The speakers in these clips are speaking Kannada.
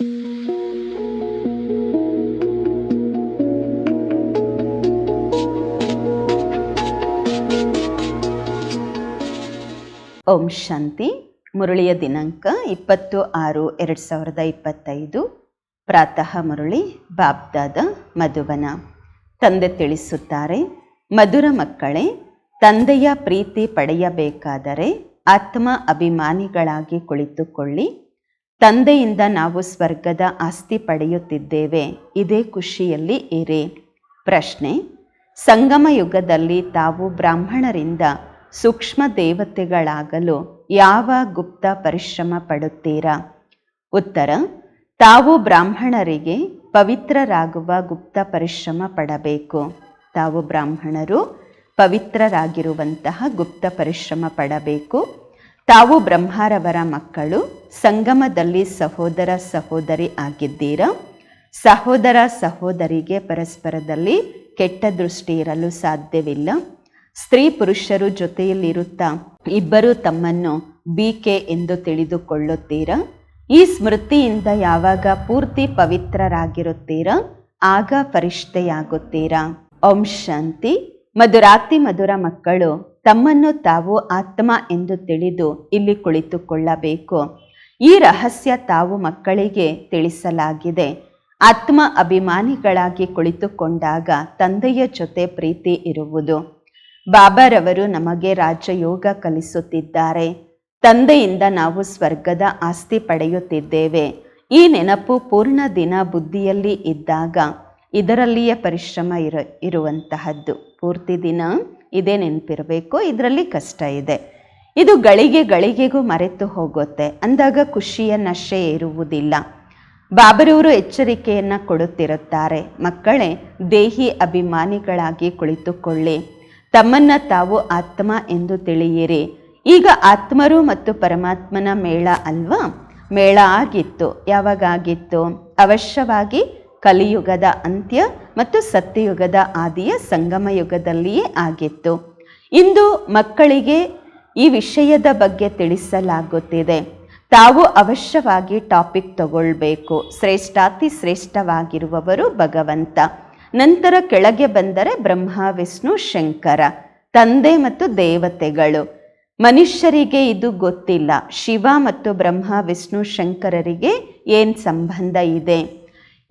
ಓಂ ಶಾಂತಿ. ಮುರಳಿಯ ದಿನಾಂಕ ಇಪ್ಪತ್ತು ಆರು ಎರಡು ಸಾವಿರದ ಇಪ್ಪತ್ತೈದು. ಪ್ರಾತಃ ಮುರಳಿ ಬಾಬ್ದಾದ ಮಧುವನ. ತಂದೆ ತಿಳಿಸುತ್ತಾರೆ, ಮಧುರ ಮಕ್ಕಳೇ, ತಂದೆಯ ಪ್ರೀತಿ ಪಡೆಯಬೇಕಾದರೆ ಆತ್ಮ ಅಭಿಮಾನಿಗಳಾಗಿ ಕುಳಿತುಕೊಳ್ಳಿ. ತಂದೆಯಿಂದ ನಾವು ಸ್ವರ್ಗದ ಆಸ್ತಿ ಪಡೆಯುತ್ತಿದ್ದೇವೆ. ಇದೇ ಖುಷಿಯಲ್ಲಿ ಇರಿ. ಪ್ರಶ್ನೆ, ಸಂಗಮ ಯುಗದಲ್ಲಿ ತಾವು ಬ್ರಾಹ್ಮಣರಿಂದ ಸೂಕ್ಷ್ಮ ದೇವತೆಗಳಾಗಲು ಯಾವ ಗುಪ್ತ ಪರಿಶ್ರಮ ಪಡುತ್ತೀರಾ? ಉತ್ತರ, ತಾವು ಬ್ರಾಹ್ಮಣರಿಗೆ ಪವಿತ್ರರಾಗುವ ಗುಪ್ತ ಪರಿಶ್ರಮ ಪಡಬೇಕು. ತಾವು ಬ್ರಾಹ್ಮಣರು ಪವಿತ್ರರಾಗಿರುವಂತಹ ಗುಪ್ತ ಪರಿಶ್ರಮ ಪಡಬೇಕು. ತಾವು ಬ್ರಹ್ಮರವರ ಮಕ್ಕಳು, ಸಂಗಮದಲ್ಲಿ ಸಹೋದರ ಸಹೋದರಿ ಆಗಿದ್ದೀರ? ಸಹೋದರ ಸಹೋದರಿಗೆ ಪರಸ್ಪರದಲ್ಲಿ ಕೆಟ್ಟ ದೃಷ್ಟಿ ಇರಲು ಸಾಧ್ಯವಿಲ್ಲ. ಸ್ತ್ರೀ ಪುರುಷರು ಜೊತೆಯಲ್ಲಿರುತ್ತಾ ಇಬ್ಬರು ತಮ್ಮನ್ನು ಬಿಕೆ ಎಂದು ತಿಳಿದುಕೊಳ್ಳುತ್ತೀರ? ಈ ಸ್ಮೃತಿಯಿಂದ ಯಾವಾಗ ಪೂರ್ತಿ ಪವಿತ್ರರಾಗಿರುತ್ತೀರಾ? ಆಗ ಪರಿಷ್ಠೆಯಾಗುತ್ತೀರಾ ಓಂ ಶಾಂತಿ. ಮಧುರಾತಿ ಮಧುರ ಮಕ್ಕಳು ತಮ್ಮನ್ನು ತಾವು ಆತ್ಮ ಎಂದು ತಿಳಿದು ಇಲ್ಲಿ ಕುಳಿತುಕೊಳ್ಳಬೇಕು. ಈ ರಹಸ್ಯ ತಾವು ಮಕ್ಕಳಿಗೆ ತಿಳಿಸಲಾಗಿದೆ. ಆತ್ಮ ಅಭಿಮಾನಿಗಳಾಗಿ ಕುಳಿತುಕೊಂಡಾಗ ತಂದೆಯ ಜೊತೆ ಪ್ರೀತಿ ಇರುವುದು. ಬಾಬಾರವರು ನಮಗೆ ರಾಜಯೋಗ ಕಲಿಸುತ್ತಿದ್ದಾರೆ. ತಂದೆಯಿಂದ ನಾವು ಸ್ವರ್ಗದ ಆಸ್ತಿ ಪಡೆಯುತ್ತಿದ್ದೇವೆ. ಈ ನೆನಪು ಪೂರ್ಣ ದಿನ ಬುದ್ಧಿಯಲ್ಲಿ ಇದ್ದಾಗ ಇದರಲ್ಲಿಯೇ ಪರಿಶ್ರಮ ಇರ, ಇರುವಂತಹದ್ದು. ಪೂರ್ತಿ ದಿನ ಇದೇ ನೆನಪಿರಬೇಕು, ಇದರಲ್ಲಿ ಕಷ್ಟ ಇದೆ. ಇದು ಗಳಿಗೆ ಗಳಿಗೆಗೂ ಮರೆತು ಹೋಗುತ್ತೆ. ಅಂದಾಗ ಖುಷಿಯ ನಶೆ ಇರುವುದಿಲ್ಲ ಬಾಬರವರು ಎಚ್ಚರಿಕೆಯನ್ನು ಕೊಡುತ್ತಿರುತ್ತಾರೆ. ಮಕ್ಕಳೇ, ದೇಹಿ ಅಭಿಮಾನಿಗಳಾಗಿ ಕುಳಿತುಕೊಳ್ಳಿ. ತಮ್ಮನ್ನು ತಾವು ಆತ್ಮ ಎಂದು ತಿಳಿಯಿರಿ. ಈಗ ಆತ್ಮರು ಮತ್ತು ಪರಮಾತ್ಮನ ಮೇಳ ಅಲ್ವಾ? ಮೇಳ ಆಗಿತ್ತು. ಯಾವಾಗ ಆಗಿತ್ತು ಅವಶ್ಯವಾಗಿ ಕಲಿಯುಗದ ಅಂತ್ಯ ಮತ್ತು ಸತ್ಯಯುಗದ ಆದಿಯ ಸಂಗಮ ಯುಗದಲ್ಲಿಯೇ ಆಗಿತ್ತು. ಇಂದು ಮಕ್ಕಳಿಗೆ ಈ ವಿಷಯದ ಬಗ್ಗೆ ತಿಳಿಸಲಾಗುತ್ತಿದೆ. ತಾವು ಅವಶ್ಯವಾಗಿ ಟಾಪಿಕ್ ತಗೊಳ್ಬೇಕು. ಶ್ರೇಷ್ಠಾತಿ ಶ್ರೇಷ್ಠವಾಗಿರುವವರು ಭಗವಂತ. ನಂತರ ಕೆಳಗೆ ಬಂದರೆ ಬ್ರಹ್ಮ, ವಿಷ್ಣು, ಶಂಕರ, ತಂದೆ ಮತ್ತು ದೇವತೆಗಳು. ಮನುಷ್ಯರಿಗೆ ಇದು ಗೊತ್ತಿಲ್ಲ. ಶಿವ ಮತ್ತು ಬ್ರಹ್ಮ, ವಿಷ್ಣು, ಶಂಕರರಿಗೆ ಏನು ಸಂಬಂಧ ಇದೆ?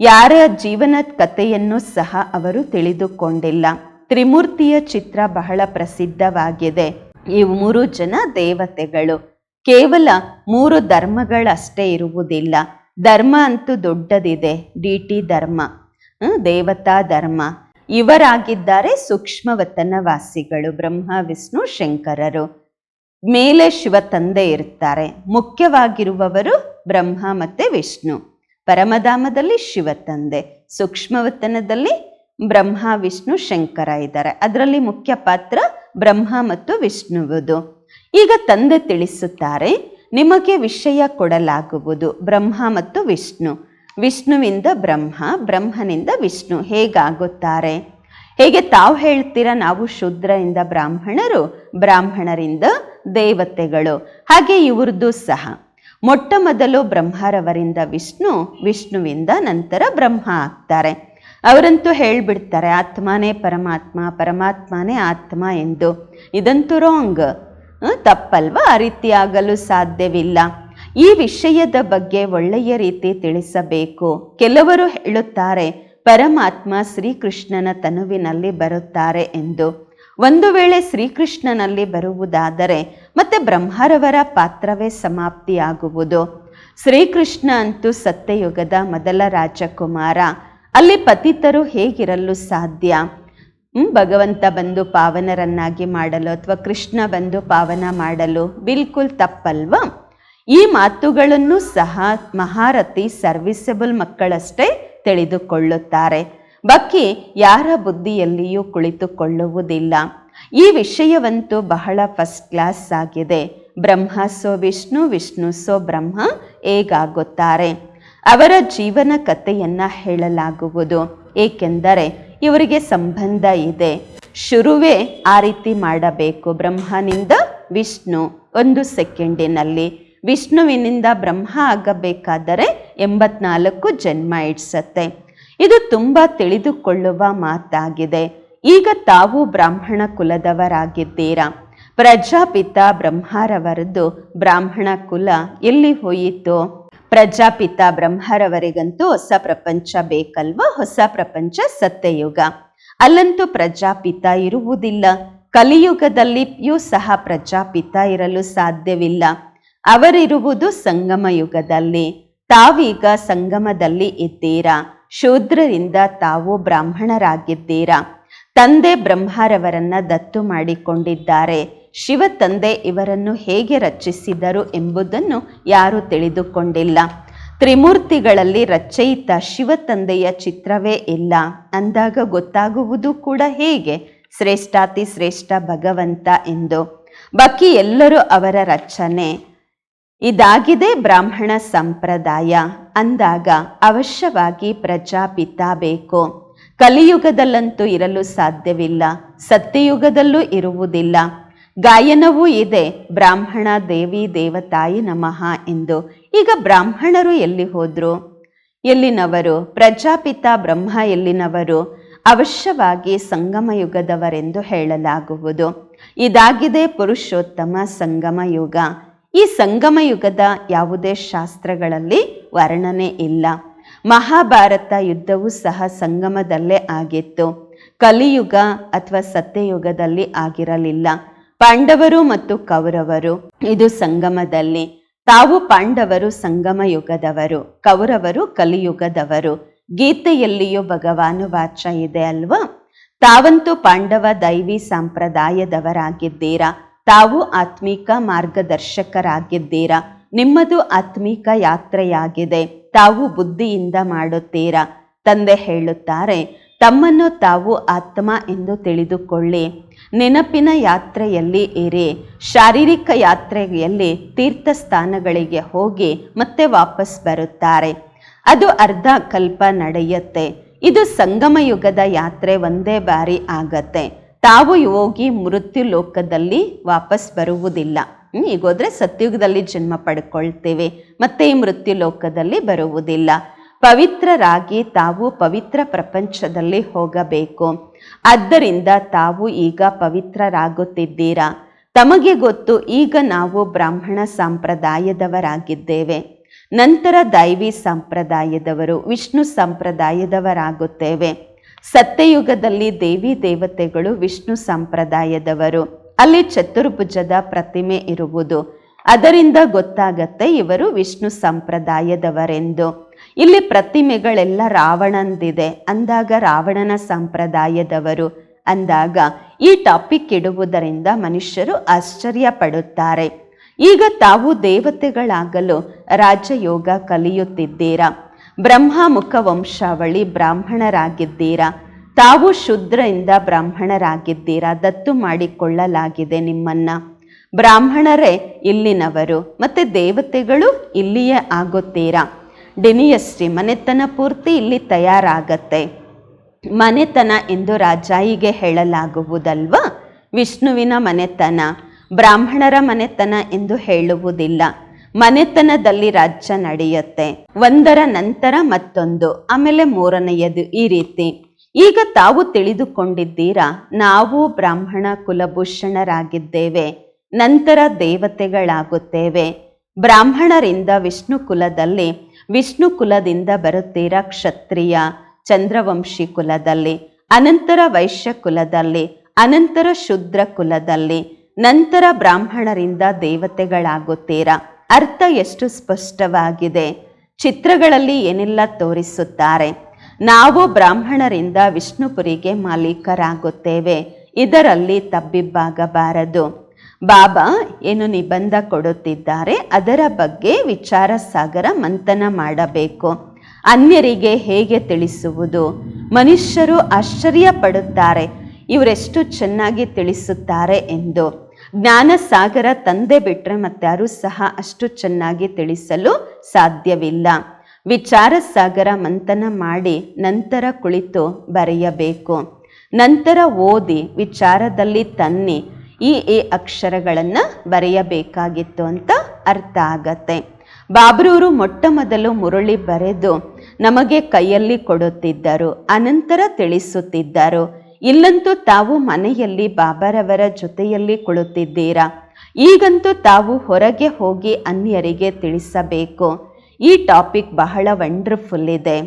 ಯಾರ ಜೀವನದ ಕಥೆಯನ್ನು ಸಹ ಅವರು ತಿಳಿದುಕೊಂಡಿಲ್ಲ. ತ್ರಿಮೂರ್ತಿಯ ಚಿತ್ರ ಬಹಳ ಪ್ರಸಿದ್ಧವಾಗಿದೆ. ಈ ಮೂರು ಜನ ದೇವತೆಗಳು. ಕೇವಲ ಮೂರು ಧರ್ಮಗಳಷ್ಟೇ ಇರುವುದಿಲ್ಲ. ಧರ್ಮ ಅಂತೂ ದೊಡ್ಡದಿದೆ. ಡಿ ಟಿ ಧರ್ಮ ದೇವತಾ ಧರ್ಮ. ಇವರಾಗಿದ್ದಾರೆ ಸೂಕ್ಷ್ಮವತನ ವಾಸಿಗಳು ಬ್ರಹ್ಮ, ವಿಷ್ಣು, ಶಂಕರರು. ಮೇಲೆ ಶಿವ ತಂದೆ ಇರ್ತಾರೆ. ಮುಖ್ಯವಾಗಿರುವವರು ಬ್ರಹ್ಮ ಮತ್ತೆ ವಿಷ್ಣು. ಪರಮಧಾಮದಲ್ಲಿ ಶಿವ ತಂದೆ, ಸೂಕ್ಷ್ಮವತನದಲ್ಲಿ ಬ್ರಹ್ಮ, ವಿಷ್ಣು, ಶಂಕರ ಇದ್ದಾರೆ. ಅದರಲ್ಲಿ ಮುಖ್ಯ ಪಾತ್ರ ಬ್ರಹ್ಮ ಮತ್ತು ವಿಷ್ಣುವುದು. ಈಗ ತಂದೆ ತಿಳಿಸುತ್ತಾರೆ, ನಿಮಗೆ ವಿಷಯ ಕೊಡಲಾಗುವುದು, ಬ್ರಹ್ಮ ಮತ್ತು ವಿಷ್ಣು. ವಿಷ್ಣುವಿಂದ ಬ್ರಹ್ಮ, ಬ್ರಹ್ಮನಿಂದ ವಿಷ್ಣು, ಹೇಗಾಗುತ್ತಾರೆ? ಹೇಗೆ ತಾವು ಹೇಳ್ತೀರಾ, ನಾವು ಶೂದ್ರರಿಂದ ಬ್ರಾಹ್ಮಣರು, ಬ್ರಾಹ್ಮಣರಿಂದ ದೇವತೆಗಳು, ಹಾಗೆ ಇವ್ರದ್ದು ಸಹ. ಮೊಟ್ಟ ಮೊದಲು ಬ್ರಹ್ಮರವರಿಂದ ವಿಷ್ಣು, ವಿಷ್ಣುವಿಂದ ನಂತರ ಬ್ರಹ್ಮ ಆಗ್ತಾರೆ. ಅವರಂತೂ ಹೇಳ್ಬಿಡ್ತಾರೆ, ಆತ್ಮನೇ ಪರಮಾತ್ಮ, ಪರಮಾತ್ಮನೇ ಆತ್ಮ ಎಂದು. ಇದಂತೂ ರಾಂಗ್ ತಪ್ಪಲ್ವಾ? ಆ ರೀತಿಯಾಗಲು ಸಾಧ್ಯವಿಲ್ಲ. ಈ ವಿಷಯದ ಬಗ್ಗೆ ಒಳ್ಳೆಯ ರೀತಿ ತಿಳಿಸಬೇಕು. ಕೆಲವರು ಹೇಳುತ್ತಾರೆ, ಪರಮಾತ್ಮ ಶ್ರೀಕೃಷ್ಣನ ತನುವಿನಲ್ಲಿ ಬರುತ್ತಾರೆ ಎಂದು. ಒಂದು ವೇಳೆ ಶ್ರೀಕೃಷ್ಣನಲ್ಲಿ ಬರುವುದಾದರೆ ಮತ್ತೆ ಬ್ರಹ್ಮರವರ ಪಾತ್ರವೇ ಸಮಾಪ್ತಿಯಾಗುವುದು. ಶ್ರೀಕೃಷ್ಣ ಅಂತೂ ಸತ್ಯಯುಗದ ಮೊದಲ ರಾಜಕುಮಾರ. ಅಲ್ಲಿ ಪತಿತರು ಹೇಗಿರಲು ಸಾಧ್ಯ? ಭಗವಂತ ಬಂದು ಪಾವನರನ್ನಾಗಿ ಮಾಡಲು ಅಥವಾ ಕೃಷ್ಣ ಬಂದು ಪಾವನ ಮಾಡಲು ಬಿಲ್ಕುಲ್ ತಪ್ಪಲ್ವಾ? ಈ ಮಾತುಗಳನ್ನು ಸಹ ಮಹಾರಥಿ ಸರ್ವಿಸಬಲ್ ಮಕ್ಕಳಷ್ಟೇ ತಿಳಿದುಕೊಳ್ಳುತ್ತಾರೆ. ಬಕ್ಕಿ ಯಾರ ಬುದ್ಧಿಯಲ್ಲಿಯೂ ಕುಳಿತುಕೊಳ್ಳುವುದಿಲ್ಲ. ಈ ವಿಷಯವಂತೂ ಬಹಳ ಫಸ್ಟ್ ಕ್ಲಾಸ್ ಆಗಿದೆ. ಬ್ರಹ್ಮ ಸೋ ವಿಷ್ಣು ವಿಷ್ಣು ಸೋ ಬ್ರಹ್ಮ ಹೇಗಾಗುತ್ತಾರೆ? ಅವರ ಜೀವನ ಕಥೆಯನ್ನು ಹೇಳಲಾಗುವುದು. ಏಕೆಂದರೆ ಇವರಿಗೆ ಸಂಬಂಧ ಇದೆ. ಶುರುವೇ ಆ ರೀತಿ ಮಾಡಬೇಕು. ಬ್ರಹ್ಮನಿಂದ ವಿಷ್ಣು ಒಂದು ಸೆಕೆಂಡಿನಲ್ಲಿ. ವಿಷ್ಣುವಿನಿಂದ ಬ್ರಹ್ಮ ಆಗಬೇಕಾದರೆ ಎಂಬತ್ನಾಲ್ಕು ಜನ್ಮ ಇಡ್ಸತ್ತೆ. ಇದು ತುಂಬ ತಿಳಿದುಕೊಳ್ಳುವ ಮಾತಾಗಿದೆ. ಈಗ ತಾವು ಬ್ರಾಹ್ಮಣ ಕುಲದವರಾಗಿದ್ದೀರಾ? ಪ್ರಜಾಪಿತ ಬ್ರಹ್ಮರವರದ್ದು ಬ್ರಾಹ್ಮಣ ಕುಲ ಎಲ್ಲಿ ಹೋಯಿತು? ಪ್ರಜಾಪಿತ ಬ್ರಹ್ಮರವರಿಗಂತೂ ಹೊಸ ಪ್ರಪಂಚ ಬೇಕಲ್ವಾ? ಹೊಸ ಪ್ರಪಂಚ ಸತ್ಯಯುಗ. ಅಲ್ಲಂತೂ ಪ್ರಜಾಪಿತ ಇರುವುದಿಲ್ಲ. ಕಲಿಯುಗದಲ್ಲಿಯೂ ಸಹ ಪ್ರಜಾಪಿತ ಇರಲು ಸಾಧ್ಯವಿಲ್ಲ. ಅವರಿರುವುದು ಸಂಗಮ ಯುಗದಲ್ಲಿ. ತಾವೀಗ ಸಂಗಮದಲ್ಲಿ ಇದ್ದೀರಾ? ಶೂದ್ರರಿಂದ ತಾವು ಬ್ರಾಹ್ಮಣರಾಗಿದ್ದೀರಾ? ತಂದೆ ಬ್ರಹ್ಮರವರನ್ನ ದತ್ತು ಮಾಡಿಕೊಂಡಿದ್ದಾರೆ. ಶಿವ ತಂದೆ ಇವರನ್ನು ಹೇಗೆ ರಚಿಸಿದರು ಎಂಬುದನ್ನು ಯಾರೂ ತಿಳಿದುಕೊಂಡಿಲ್ಲ. ತ್ರಿಮೂರ್ತಿಗಳಲ್ಲಿ ರಚಯಿತ ಶಿವ ತಂದೆಯ ಚಿತ್ರವೇ ಇಲ್ಲ. ಅಂದಾಗ ಗೊತ್ತಾಗುವುದು ಕೂಡ ಹೇಗೆ? ಶ್ರೇಷ್ಠಾತಿ ಶ್ರೇಷ್ಠ ಭಗವಂತ ಎಂದು. ಬಾಕಿ ಎಲ್ಲರೂ ಅವರ ರಚನೆ. ಇದಾಗಿದೆ ಬ್ರಾಹ್ಮಣ ಸಂಪ್ರದಾಯ. ಅಂದಾಗ ಅವಶ್ಯವಾಗಿ ಪ್ರಜಾಪಿತ ಬೇಕು. ಕಲಿಯುಗದಲ್ಲಂತೂ ಇರಲು ಸಾಧ್ಯವಿಲ್ಲ, ಸತ್ಯಯುಗದಲ್ಲೂ ಇರುವುದಿಲ್ಲ. ಗಾಯನವೂ ಇದೆ, ಬ್ರಾಹ್ಮಣ ದೇವಿ ದೇವತಾಯಿ ನಮಃ ಎಂದು. ಈಗ ಬ್ರಾಹ್ಮಣರು ಎಲ್ಲಿ ಹೋದ್ರು? ಎಲ್ಲಿನವರು? ಪ್ರಜಾಪಿತ ಬ್ರಹ್ಮ ಎಲ್ಲಿನವರು? ಅವಶ್ಯವಾಗಿ ಸಂಗಮ ಯುಗದವರೆಂದು ಹೇಳಲಾಗುವುದು. ಇದಾಗಿದೆ ಪುರುಷೋತ್ತಮ ಸಂಗಮ ಯುಗ ಈ ಸಂಗಮ ಯುಗದ ಯಾವುದೇ ಶಾಸ್ತ್ರಗಳಲ್ಲಿ ವರ್ಣನೆ ಇಲ್ಲ. ಮಹಾಭಾರತ ಯುದ್ಧವೂ ಸಹ ಸಂಗಮದಲ್ಲೇ ಆಗಿತ್ತು. ಕಲಿಯುಗ ಅಥವಾ ಸತ್ಯಯುಗದಲ್ಲಿ ಆಗಿರಲಿಲ್ಲ. ಪಾಂಡವರು ಮತ್ತು ಕೌರವರು ಇದು ಸಂಗಮದಲ್ಲಿ. ತಾವು ಪಾಂಡವರು ಸಂಗಮ ಯುಗದವರು ಕೌರವರು ಕಲಿಯುಗದವರು. ಗೀತೆಯಲ್ಲಿಯೂ ಭಗವಾನು ವಾಚ ಇದೆ ಅಲ್ವಾ? ತಾವಂತೂ ಪಾಂಡವ ದೈವಿ ಸಂಪ್ರದಾಯದವರಾಗಿದ್ದೀರಾ? ತಾವು ಆತ್ಮಿಕ ಮಾರ್ಗದರ್ಶಕರಾಗಿದ್ದೀರಾ? ನಿಮ್ಮದು ಆತ್ಮಿಕ ಯಾತ್ರೆಯಾಗಿದೆ. ತಾವು ಬುದ್ಧಿಯಿಂದ ಮಾಡುತ್ತೀರಾ? ತಂದೆ ಹೇಳುತ್ತಾರೆ, ತಮ್ಮನ್ನು ತಾವು ಆತ್ಮ ಎಂದು ತಿಳಿದುಕೊಳ್ಳಿ. ನೆನಪಿನ ಯಾತ್ರೆಯಲ್ಲಿ ಇರಿ. ಶಾರೀರಿಕ ಯಾತ್ರೆಯಲ್ಲಿ ತೀರ್ಥ ಸ್ಥಾನಗಳಿಗೆ ಹೋಗಿ ಮತ್ತೆ ವಾಪಸ್ ಬರುತ್ತಾರೆ. ಅದು ಅರ್ಧ ಕಲ್ಪ ನಡೆಯುತ್ತೆ. ಇದು ಸಂಗಮ ಯುಗದ ಯಾತ್ರೆ ಒಂದೇ ಬಾರಿ ಆಗತ್ತೆ. ತಾವು ಯೋಗಿ ಮೃತ್ಯು ಲೋಕದಲ್ಲಿ ವಾಪಸ್ ಬರುವುದಿಲ್ಲ. ಹೋದ್ರೆ ಸತ್ಯುಗದಲ್ಲಿ ಜನ್ಮ ಪಡ್ಕೊಳ್ತೇವೆ, ಮತ್ತೆ ಈ ಮೃತ್ಯು ಲೋಕದಲ್ಲಿ ಬರುವುದಿಲ್ಲ. ಪವಿತ್ರರಾಗಿ ತಾವು ಪವಿತ್ರ ಪ್ರಪಂಚದಲ್ಲಿ ಹೋಗಬೇಕು. ಆದ್ದರಿಂದ ತಾವು ಈಗ ಪವಿತ್ರರಾಗುತ್ತಿದ್ದೀರಾ? ತಮಗೆ ಗೊತ್ತು, ಈಗ ನಾವು ಬ್ರಾಹ್ಮಣ ಸಂಪ್ರದಾಯದವರಾಗಿದ್ದೇವೆ. ನಂತರ ದೈವಿ ಸಂಪ್ರದಾಯದವರು, ವಿಷ್ಣು ಸಂಪ್ರದಾಯದವರಾಗುತ್ತೇವೆ. ಸತ್ಯಯುಗದಲ್ಲಿ ದೇವಿ ದೇವತೆಗಳು, ವಿಷ್ಣು ಸಂಪ್ರದಾಯದವರು. ಅಲ್ಲಿ ಚತುರ್ಭುಜದ ಪ್ರತಿಮೆ ಇರುವುದು. ಅದರಿಂದ ಗೊತ್ತಾಗತ್ತೆ ಇವರು ವಿಷ್ಣು ಸಂಪ್ರದಾಯದವರೆಂದು. ಇಲ್ಲಿ ಪ್ರತಿಮೆಗಳೆಲ್ಲ ರಾವಣಂದಿದೆ. ಅಂದಾಗ ರಾವಣನ ಸಂಪ್ರದಾಯದವರು. ಅಂದಾಗ ಈ ಟಾಪಿಕ್ ಇಡುವುದರಿಂದ ಮನುಷ್ಯರು ಆಶ್ಚರ್ಯ ಪಡುತ್ತಾರೆ ಈಗ ತಾವು ದೇವತೆಗಳಾಗಲು ರಾಜಯೋಗ ಕಲಿಯುತ್ತಿದ್ದೀರಾ? ಬ್ರಹ್ಮ ಮುಖ ವಂಶಾವಳಿ ಬ್ರಾಹ್ಮಣರಾಗಿದ್ದೀರಾ? ತಾವು ಶುದ್ರರಿಂದ ಬ್ರಾಹ್ಮಣರಾಗಿದ್ದೀರಾ? ದತ್ತು ಮಾಡಿಕೊಳ್ಳಲಾಗಿದೆ ನಿಮ್ಮನ್ನ. ಬ್ರಾಹ್ಮಣರೇ, ಇಲ್ಲಿನವರು ಮತ್ತೆ ದೇವತೆಗಳು ಇಲ್ಲಿಯೇ ಆಗುತ್ತೀರಾ? ಡಿನಿಯಸ್ಟ್ರಿ ಮನೆತನ ಪೂರ್ತಿ ಇಲ್ಲಿ ತಯಾರಾಗತ್ತೆ. ಮನೆತನ ಎಂದು ರಾಜಾಯಿಗೆ ಹೇಳಲಾಗುವುದಲ್ವಾ? ವಿಷ್ಣುವಿನ ಮನೆತನ, ಬ್ರಾಹ್ಮಣರ ಮನೆತನ ಎಂದು ಹೇಳುವುದಿಲ್ಲ. ಮನೆತನದಲ್ಲಿ ರಾಜ್ಯ ನಡೆಯುತ್ತೆ. ಒಂದರ ನಂತರ ಮತ್ತೊಂದು, ಆಮೇಲೆ ಮೂರನೆಯದು ಈ ರೀತಿ. ಈಗ ತಾವು ತಿಳಿದುಕೊಂಡಿದ್ದೀರಾ, ನಾವು ಬ್ರಾಹ್ಮಣ ಕುಲಭೂಷಣರಾಗಿದ್ದೇವೆ, ನಂತರ ದೇವತೆಗಳಾಗುತ್ತೇವೆ. ಬ್ರಾಹ್ಮಣರಿಂದ ವಿಷ್ಣು ಕುಲದಲ್ಲಿ, ವಿಷ್ಣು ಕುಲದಿಂದ ಬರುತ್ತೀರಾ ಕ್ಷತ್ರಿಯ, ಚಂದ್ರವಂಶಿ ಕುಲದಲ್ಲಿ, ಅನಂತರ ವೈಶ್ಯ ಕುಲದಲ್ಲಿ, ಅನಂತರ ಶುದ್ರ ಕುಲದಲ್ಲಿ, ನಂತರ ಬ್ರಾಹ್ಮಣರಿಂದ ದೇವತೆಗಳಾಗುತ್ತೀರಾ? ಅರ್ಥ ಎಷ್ಟು ಸ್ಪಷ್ಟವಾಗಿದೆ. ಚಿತ್ರಗಳಲ್ಲಿ ಏನೆಲ್ಲ ತೋರಿಸುತ್ತಾರೆ? ನಾವು ಬ್ರಾಹ್ಮಣರಿಂದ ವಿಷ್ಣುಪುರಿಗೆ ಮಾಲೀಕರಾಗುತ್ತೇವೆ. ಇದರಲ್ಲಿ ತಬ್ಬಿಬ್ಬಾಗಬಾರದು. ಬಾಬಾ ಏನು ನಿಬಂಧ ಕೊಡುತ್ತಿದ್ದಾರೆ, ಅದರ ಬಗ್ಗೆ ವಿಚಾರ ಸಾಗರ ಮಂಥನ ಮಾಡಬೇಕು. ಅನ್ಯರಿಗೆ ಹೇಗೆ ತಿಳಿಸುವುದು? ಮನುಷ್ಯರು ಆಶ್ಚರ್ಯ ಪಡುತ್ತಾರೆ ಇವರೆಷ್ಟು ಚೆನ್ನಾಗಿ ತಿಳಿಸುತ್ತಾರೆ ಎಂದು. ಜ್ಞಾನ ಸಾಗರ ತಂದೆ ಬಿಟ್ಟರೆ ಮತ್ತಾರೂ ಸಹ ಅಷ್ಟು ಚೆನ್ನಾಗಿ ತಿಳಿಸಲು ಸಾಧ್ಯವಿಲ್ಲ. ವಿಚಾರ ಸಾಗರ ಮಂಥನ ಮಾಡಿ ನಂತರ ಕುಳಿತು ಬರೆಯಬೇಕು. ನಂತರ ಓದಿ ವಿಚಾರದಲ್ಲಿ ತನ್ನಿ ಈ ಈ ಅಕ್ಷರಗಳನ್ನು ಬರೆಯಬೇಕಾಗಿತ್ತು ಅಂತ ಅರ್ಥ ಆಗತ್ತೆ. ಬಾಬ್ರೂರು ಮೊಟ್ಟ ಮೊದಲು ಮುರುಳಿ ಬರೆದು ನಮಗೆ ಕೈಯಲ್ಲಿ ಕೊಡುತ್ತಿದ್ದರು, ಅನಂತರ ತಿಳಿಸುತ್ತಿದ್ದರು, ಇಲ್ಲಂತೂ ತಾವು ಮನೆಯಲ್ಲಿ ಬಾಬರವರ ಜೊತೆಯಲ್ಲಿ ಕುಳಿತಿದ್ದೀರಾ? ಈಗಂತೂ ತಾವು ಹೊರಗೆ ಹೋಗಿ ಅನ್ಯರಿಗೆ ತಿಳಿಸಬೇಕು. ಈ ಟಾಪಿಕ್ ಬಹಳ ವಂಡರ್ಫುಲ್ ಇದೆ,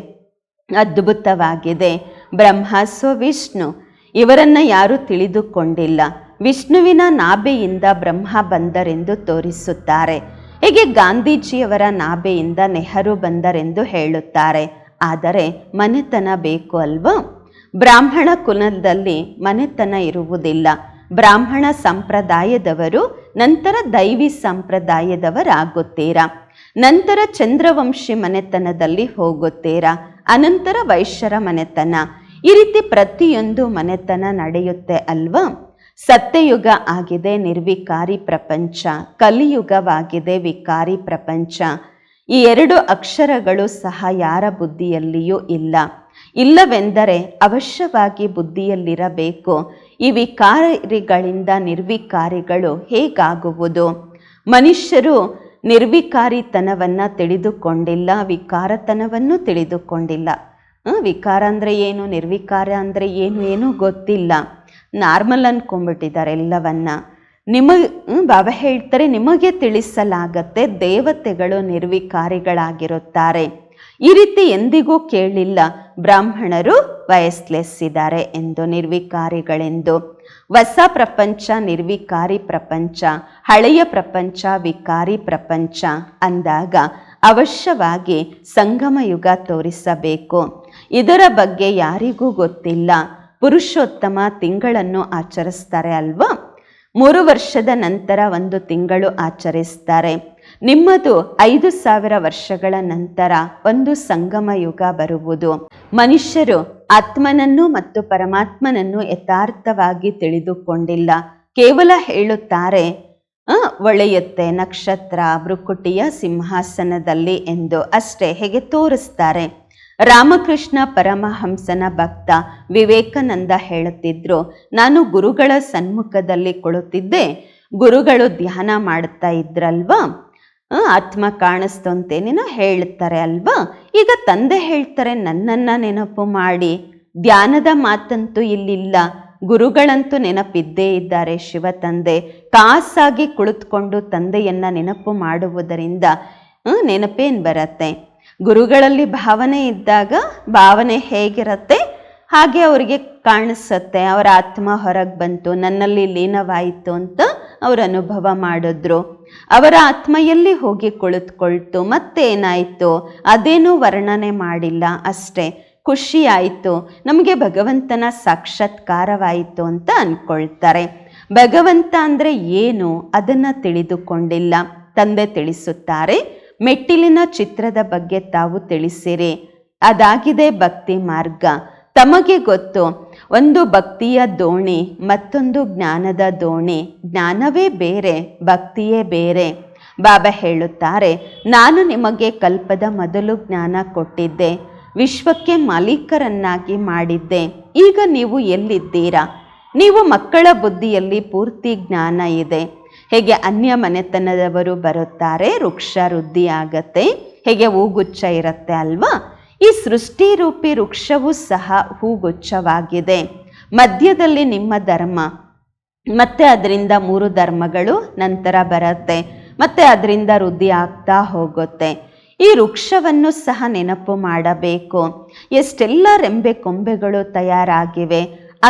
ಅದ್ಭುತವಾಗಿದೆ. ಬ್ರಹ್ಮ ಸೊ ವಿಷ್ಣು, ಇವರನ್ನು ಯಾರೂ ತಿಳಿದುಕೊಂಡಿಲ್ಲ. ವಿಷ್ಣುವಿನ ನಾಭೆಯಿಂದ ಬ್ರಹ್ಮ ಬಂದರೆಂದು ತೋರಿಸುತ್ತಾರೆ. ಹೀಗೆ ಗಾಂಧೀಜಿಯವರ ನಾಭೆಯಿಂದ ನೆಹರು ಬಂದರೆಂದು ಹೇಳುತ್ತಾರೆ. ಆದರೆ ಮನೆತನ ಬೇಕು ಅಲ್ವಾ? ಬ್ರಾಹ್ಮಣ ಕುಲದಲ್ಲಿ ಮನೆತನ ಇರುವುದಿಲ್ಲ. ಬ್ರಾಹ್ಮಣ ಸಂಪ್ರದಾಯದವರು, ನಂತರ ದೈವಿ ಸಂಪ್ರದಾಯದವರಾಗುತ್ತೀರಾ? ನಂತರ ಚಂದ್ರವಂಶಿ ಮನೆತನದಲ್ಲಿ ಹೋಗುತ್ತೀರಾ? ಅನಂತರ ವೈಶ್ಯರ ಮನೆತನ. ಈ ರೀತಿ ಪ್ರತಿಯೊಂದು ಮನೆತನ ನಡೆಯುತ್ತೆ ಅಲ್ವಾ? ಸತ್ಯಯುಗ ಆಗಿದೆ, ನಿರ್ವಿಕಾರಿ ಪ್ರಪಂಚ. ಕಲಿಯುಗವಾಗಿದೆ, ವಿಕಾರಿ ಪ್ರಪಂಚ. ಈ ಎರಡು ಅಕ್ಷರಗಳು ಸಹ ಯಾರ ಬುದ್ಧಿಯಲ್ಲಿಯೂ ಇಲ್ಲ. ಇಲ್ಲವೆಂದರೆ ಅವಶ್ಯವಾಗಿ ಬುದ್ಧಿಯಲ್ಲಿರಬೇಕು. ಈ ವಿಕಾರಿಗಳಿಂದ ನಿರ್ವಿಕಾರಿಗಳು ಹೇಗಾಗುವುದು? ಮನುಷ್ಯರು ನಿರ್ವಿಕಾರಿತನವನ್ನು ತಿಳಿದುಕೊಂಡಿಲ್ಲ, ವಿಕಾರತನವನ್ನು ತಿಳಿದುಕೊಂಡಿಲ್ಲ. ವಿಕಾರ ಅಂದರೆ ಏನು? ನಿರ್ವಿಕಾರ ಅಂದರೆ ಏನು ಏನೂ ಗೊತ್ತಿಲ್ಲ. ನಾರ್ಮಲ್ ಅಂದ್ಕೊಂಡ್ಬಿಟ್ಟಿದ್ದಾರೆ ಎಲ್ಲವನ್ನ. ನಿಮಗೆ ಬಾಬಾ ಹೇಳ್ತಾರೆ, ನಿಮಗೆ ತಿಳಿಸಲಾಗತ್ತೆ, ದೇವತೆಗಳು ನಿರ್ವಿಕಾರಿಗಳಾಗಿರುತ್ತಾರೆ. ಈ ರೀತಿ ಎಂದಿಗೂ ಕೇಳಿಲ್ಲ. ಬ್ರಾಹ್ಮಣರು ವಯಸ್ಲೆಸ್ ಇದ್ದಾರೆ ಎಂದು, ನಿರ್ವಿಕಾರಿಗಳೆಂದು. ಹೊಸ ಪ್ರಪಂಚ, ನಿರ್ವಿಕಾರಿ ಪ್ರಪಂಚ, ಹಳೆಯ ಪ್ರಪಂಚ, ವಿಕಾರಿ ಪ್ರಪಂಚ ಅಂದಾಗ ಅವಶ್ಯವಾಗಿ ಸಂಗಮ ಯುಗ ತೋರಿಸಬೇಕು. ಇದರ ಬಗ್ಗೆ ಯಾರಿಗೂ ಗೊತ್ತಿಲ್ಲ. ಪುರುಷೋತ್ತಮ ತಿಂಗಳನ್ನು ಆಚರಿಸ್ತಾರೆ ಅಲ್ವಾ? ಮೂರು ವರ್ಷದ ನಂತರ ಒಂದು ತಿಂಗಳು ಆಚರಿಸ್ತಾರೆ. ನಿಮ್ಮದು ಐದು ಸಾವಿರ ವರ್ಷಗಳ ನಂತರ ಒಂದು ಸಂಗಮ ಯುಗ ಬರುವುದು. ಮನುಷ್ಯರು ಆತ್ಮನನ್ನು ಮತ್ತು ಪರಮಾತ್ಮನನ್ನು ಯಥಾರ್ಥವಾಗಿ ತಿಳಿದುಕೊಂಡಿಲ್ಲ. ಕೇವಲ ಹೇಳುತ್ತಾರೆ ಒಳೆಯುತ್ತೆ ನಕ್ಷತ್ರ ಭ್ರುಕುಟಿಯ ಸಿಂಹಾಸನದಲ್ಲಿ ಎಂದು ಅಷ್ಟೇ ಹೇಗೆ ತೋರಿಸ್ತಾರೆ. ರಾಮಕೃಷ್ಣ ಪರಮಹಂಸನ ಭಕ್ತ ವಿವೇಕಾನಂದ ಹೇಳುತ್ತಿದ್ರು, ನಾನು ಗುರುಗಳ ಸನ್ಮುಖದಲ್ಲಿ ಕುಳಿತಿದ್ದೆ, ಗುರುಗಳು ಧ್ಯಾನ ಮಾಡ್ತಾ ಇದ್ರಲ್ವಾ? ಆತ್ಮ ಕಾಣಿಸ್ತು ಅಂತೇನೇನೋ ಹೇಳ್ತಾರೆ ಅಲ್ವಾ? ಈಗ ತಂದೆ ಹೇಳ್ತಾರೆ, ನನ್ನನ್ನ ನೆನಪು ಮಾಡಿ. ಧ್ಯಾನದ ಮಾತಂತೂ ಇಲ್ಲಿಲ್ಲ. ಗುರುಗಳಂತೂ ನೆನಪಿದ್ದೇ ಇದ್ದಾರೆ ಶಿವ ತಂದೆ. ಕಾಸಾಗಿ ಕುಳಿತುಕೊಂಡು ತಂದೆಯನ್ನ ನೆನಪು ಮಾಡುವುದರಿಂದ ನೆನಪೇನು ಬರತ್ತೆ? ಗುರುಗಳಲ್ಲಿ ಭಾವನೆ ಇದ್ದಾಗ ಭಾವನೆ ಹೇಗಿರತ್ತೆ? ಹಾಗೆ ಅವರಿಗೆ ಕಾಣಿಸುತ್ತೆ. ಅವರ ಆತ್ಮ ಹೊರಗೆ ಬಂತು, ನನ್ನಲ್ಲಿ ಲೀನವಾಯಿತು ಅಂತ ಅವರು ಅನುಭವ ಮಾಡಿದ್ರು. ಅವರ ಆತ್ಮ ಎಲ್ಲಿ ಹೋಗಿ ಕುಳಿತುಕೊಳ್ತು. ಮತ್ತೇನಾಯಿತು? ಅದೇನೂ ವರ್ಣನೆ ಮಾಡಿಲ್ಲ ಅಷ್ಟೇ. ಖುಷಿ ಆಯಿತು ನಮಗೆ ಭಗವಂತನ ಸಾಕ್ಷಾತ್ಕಾರವಾಯಿತು ಅಂತ ಅಂದ್ಕೊಳ್ತಾರೆ ಭಗವಂತ ಅಂದರೆ ಏನು? ಅದನ್ನು ತಿಳಿದುಕೊಂಡಿಲ್ಲ. ತಂದೆ ತಿಳಿಸುತ್ತಾರೆ, ಮೆಟ್ಟಿಲಿನ ಚಿತ್ರದ ಬಗ್ಗೆ ತಾವು ತಿಳಿಸಿರಿ. ಅದಾಗಿದೆ ಭಕ್ತಿ ಮಾರ್ಗ ತಮಗೆ ಗೊತ್ತು, ಒಂದು ಭಕ್ತಿಯ ದೋಣಿ ಮತ್ತೊಂದು ಜ್ಞಾನದ ದೋಣಿ. ಜ್ಞಾನವೇ ಬೇರೆ, ಭಕ್ತಿಯೇ ಬೇರೆ. ಬಾಬಾ ಹೇಳುತ್ತಾರೆ, ನಾನು ನಿಮಗೆ ಕಲ್ಪದ ಮೊದಲು ಜ್ಞಾನ ಕೊಟ್ಟಿದ್ದೆ, ವಿಶ್ವಕ್ಕೆ ಮಾಲೀಕರನ್ನಾಗಿ ಮಾಡಿದ್ದೆ. ಈಗ ನೀವು ಎಲ್ಲಿದ್ದೀರಾ? ನೀವು ಮಕ್ಕಳ ಬುದ್ಧಿಯಲ್ಲಿ ಪೂರ್ತಿ ಜ್ಞಾನ ಇದೆ. ಹೇಗೆ ಅನ್ಯ ಮನೆತನದವರು ಬರುತ್ತಾರೆ, ವೃಕ್ಷ ವೃದ್ಧಿ ಆಗತ್ತೆ ಹೇಗೆ ಹೂಗುಚ್ಛ ಇರುತ್ತೆ ಅಲ್ವಾ? ಈ ಸೃಷ್ಟಿ ರೂಪಿ ವೃಕ್ಷವೂ ಸಹ ಹೂಗುಚ್ಛವಾಗಿದೆ ಮಧ್ಯದಲ್ಲಿ ನಿಮ್ಮ ಧರ್ಮ, ಮತ್ತೆ ಅದರಿಂದ ಮೂರು ಧರ್ಮಗಳು ನಂತರ ಬರುತ್ತೆ, ಮತ್ತೆ ಅದರಿಂದ ವೃದ್ಧಿ ಆಗ್ತಾ ಹೋಗುತ್ತೆ. ಈ ವೃಕ್ಷವನ್ನು ಸಹ ನೆನಪು ಮಾಡಬೇಕು. ಎಷ್ಟೆಲ್ಲ ರೆಂಬೆ ಕೊಂಬೆಗಳು ತಯಾರಾಗಿವೆ,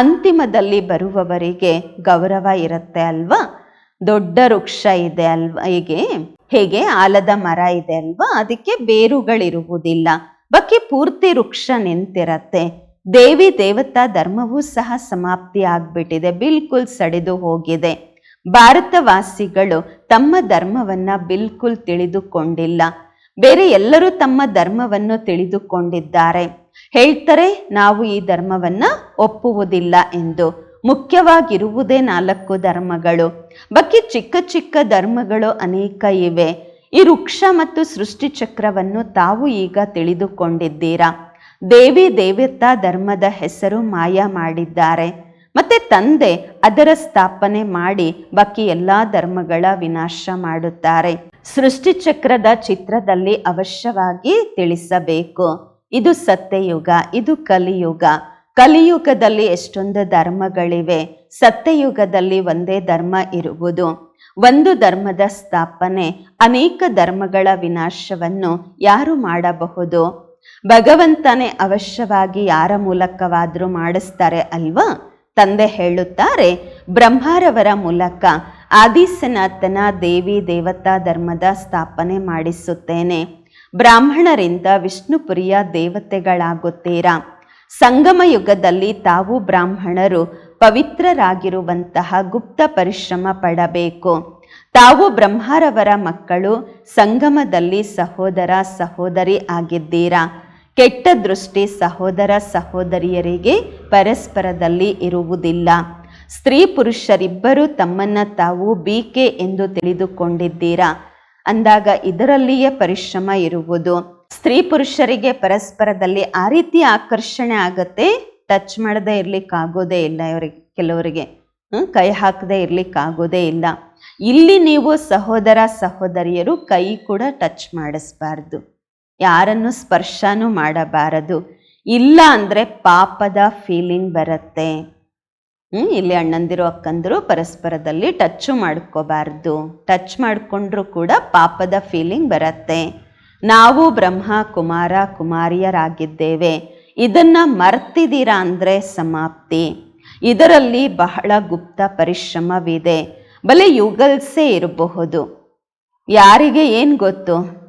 ಅಂತಿಮದಲ್ಲಿ ಬರುವವರಿಗೆ ಗೌರವ ಇರುತ್ತೆ ಅಲ್ವಾ? ದೊಡ್ಡ ವೃಕ್ಷ ಇದೆ ಅಲ್ವಾ? ಹೀಗೆ, ಹೇಗೆ? ಆಲದ ಮರ ಇದೆ ಅಲ್ವಾ? ಅದಕ್ಕೆ ಬೇರುಗಳಿರುವುದಿಲ್ಲ. ಬಾಕಿ ಪೂರ್ತಿ ವೃಕ್ಷ ನಿಂತಿರತ್ತೆ. ದೇವಿ ದೇವತಾ ಧರ್ಮವೂ ಸಹ ಸಮಾಪ್ತಿ ಆಗ್ಬಿಟ್ಟಿದೆ, ಬಿಲ್ಕುಲ್ ಸಡಿದು ಹೋಗಿದೆ. ಭಾರತವಾಸಿಗಳು ತಮ್ಮ ಧರ್ಮವನ್ನ ಬಿಲ್ಕುಲ್ ತಿಳಿದುಕೊಂಡಿಲ್ಲ. ಬೇರೆ ಎಲ್ಲರೂ ತಮ್ಮ ಧರ್ಮವನ್ನು ತಿಳಿದುಕೊಂಡಿದ್ದಾರೆ. ಹೇಳ್ತಾರೆ, ನಾವು ಈ ಧರ್ಮವನ್ನ ಒಪ್ಪುವುದಿಲ್ಲ ಎಂದು. ಮುಖ್ಯವಾಗಿರುವುದೇ ನಾಲ್ಕು ಧರ್ಮಗಳು. ಬಾಕಿ ಚಿಕ್ಕ ಚಿಕ್ಕ ಧರ್ಮಗಳು ಅನೇಕ ಇವೆ. ಈ ವೃಕ್ಷ ಮತ್ತು ಸೃಷ್ಟಿ ಚಕ್ರವನ್ನು ತಾವು ಈಗ ತಿಳಿದುಕೊಂಡಿದ್ದೀರಾ? ದೇವಿ ದೇವತಾ ಧರ್ಮದ ಹೆಸರು ಮಾಯ ಮಾಡಿದ್ದಾರೆ. ಮತ್ತೆ ತಂದೆ ಅದರ ಸ್ಥಾಪನೆ ಮಾಡಿ ಬಾಕಿ ಎಲ್ಲ ಧರ್ಮಗಳ ವಿನಾಶ ಮಾಡುತ್ತಾರೆ. ಸೃಷ್ಟಿಚಕ್ರದ ಚಿತ್ರದಲ್ಲಿ ಅವಶ್ಯವಾಗಿ ತಿಳಿಸಬೇಕು. ಇದು ಸತ್ಯಯುಗ, ಇದು ಕಲಿಯುಗ. ಕಲಿಯುಗದಲ್ಲಿ ಎಷ್ಟೊಂದು ಧರ್ಮಗಳಿವೆ. ಸತ್ಯಯುಗದಲ್ಲಿ ಒಂದೇ ಧರ್ಮ ಇರುವುದು. ಒಂದು ಧರ್ಮದ ಸ್ಥಾಪನೆ ಅನೇಕ ಧರ್ಮಗಳ ವಿನಾಶವನ್ನು ಯಾರು ಮಾಡಬಹುದು? ಭಗವಂತನೇ ಅವಶ್ಯವಾಗಿ ಯಾರ ಮೂಲಕವಾದರೂ ಮಾಡಿಸ್ತಾರೆ ಅಲ್ವಾ? ತಂದೆ ಹೇಳುತ್ತಾರೆ, ಬ್ರಹ್ಮಾರವರ ಮೂಲಕ ಆದಿಸನಾಥನ ದೇವಿ ದೇವತಾ ಧರ್ಮದ ಸ್ಥಾಪನೆ ಮಾಡಿಸುತ್ತೇನೆ. ಬ್ರಾಹ್ಮಣರಿಂದ ವಿಷ್ಣುಪುರಿಯ ದೇವತೆಗಳಾಗುತ್ತೀರಾ? ಸಂಗಮ ಯುಗದಲ್ಲಿ ತಾವು ಬ್ರಾಹ್ಮಣರು ಪವಿತ್ರರಾಗಿರುವಂತಹ ಗುಪ್ತ ಪರಿಶ್ರಮ ಪಡಬೇಕು. ತಾವು ಬ್ರಹ್ಮರವರ ಮಕ್ಕಳು, ಸಂಗಮದಲ್ಲಿ ಸಹೋದರ, ಸಹೋದರಿ ಆಗಿದ್ದೀರಾ? ಕೆಟ್ಟ ದೃಷ್ಟಿ ಸಹೋದರ, ಸಹೋದರಿಯರಿಗೆ ಪರಸ್ಪರದಲ್ಲಿ ಇರುವುದಿಲ್ಲ. ಸ್ತ್ರೀ ಪುರುಷರಿಬ್ಬರು ತಮ್ಮನ್ನ ತಾವು ಬೀಕೆ ಎಂದು ತಿಳಿದುಕೊಂಡಿದ್ದೀರಾ? ಅಂದಾಗ ಇದರಲ್ಲಿಯೇ ಪರಿಶ್ರಮ ಇರುವುದು. ಸ್ತ್ರೀ ಪುರುಷರಿಗೆ ಪರಸ್ಪರದಲ್ಲಿ ಆ ರೀತಿ ಆಕರ್ಷಣೆ ಆಗತ್ತೆ? ಟಚ್ ಮಾಡದೇ ಇರಲಿಕ್ಕಾಗೋದೇ ಇಲ್ಲ ಇವರಿಗೆ, ಕೆಲವರಿಗೆ. ಕೈ ಹಾಕದೇ ಇರಲಿಕ್ಕಾಗೋದೇ ಇಲ್ಲ. ಇಲ್ಲಿ ನೀವು ಸಹೋದರ ಸಹೋದರಿಯರು ಕೈ ಕೂಡ ಟಚ್ ಮಾಡಿಸ್ಬಾರ್ದು. ಯಾರನ್ನು ಸ್ಪರ್ಶನೂ ಮಾಡಬಾರದು. ಇಲ್ಲ ಅಂದರೆ ಪಾಪದ ಫೀಲಿಂಗ್ ಬರುತ್ತೆ. ಇಲ್ಲಿ ಅಣ್ಣಂದಿರು, ಅಕ್ಕಂದಿರು ಪರಸ್ಪರದಲ್ಲಿ ಟಚ್ಚು ಮಾಡ್ಕೋಬಾರ್ದು. ಟಚ್ ಮಾಡಿಕೊಂಡ್ರೂ ಕೂಡ ಪಾಪದ ಫೀಲಿಂಗ್ ಬರುತ್ತೆ. ನಾವು ಬ್ರಹ್ಮ, ಕುಮಾರ, ಕುಮಾರಿಯರಾಗಿದ್ದೇವೆ. ಇದನ್ನ ಮರ್ತಿದ್ದೀರಾ ಅಂದರೆ ಸಮಾಪ್ತಿ. ಇದರಲ್ಲಿ ಬಹಳ ಗುಪ್ತ ಪರಿಶ್ರಮವಿದೆ. ಬಲೆ ಯುಗಲ್ಸೇ ಇರಬಹುದು. ಯಾರಿಗೆ ಏನು ಗೊತ್ತು?